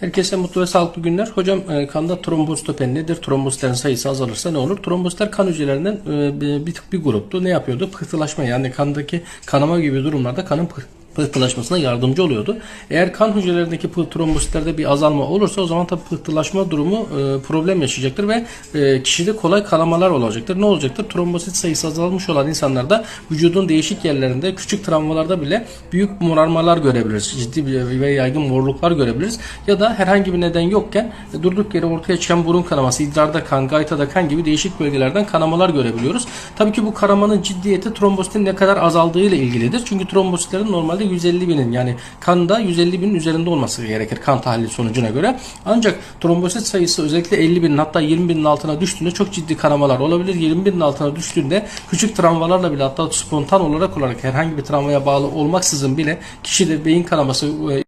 Herkese mutlu ve sağlıklı günler. Hocam e, kanda trombositopen nedir? Trombositlerin sayısı azalırsa ne olur? Trombositler kan hücrelerinden e, bir, bir, bir gruptu. Ne yapıyordu? Pıhtılaşma yani kandaki kanama gibi durumlarda kanın pıhtılaşmasına yardımcı oluyordu. Eğer kan hücrelerindeki trombositlerde bir azalma olursa o zaman tabii pıhtılaşma durumu e, problem yaşayacaktır ve e, kişide kolay kanamalar olacaktır. Ne olacaktır? Trombosit sayısı azalmış olan insanlarda vücudun değişik yerlerinde küçük travmalarda bile büyük morarmalar görebiliriz. Ciddi ve yaygın morluklar görebiliriz. Ya da herhangi bir neden yokken e, durduk yere ortaya çıkan burun kanaması, idrarda kan, gaytada kan gibi değişik bölgelerden kanamalar görebiliyoruz. Tabii ki bu kanamanın ciddiyeti trombositin ne kadar azaldığı ile ilgilidir. Çünkü trombositlerin normalde 150 binin yani kanda 150 binin üzerinde olması gerekir kan tahlili sonucuna göre. Ancak trombosit sayısı özellikle 50 binin hatta 20 binin altına düştüğünde çok ciddi kanamalar olabilir. 20 binin altına düştüğünde küçük travmalarla bile hatta spontan olarak olarak herhangi bir travmaya bağlı olmaksızın bile kişide beyin kanaması e,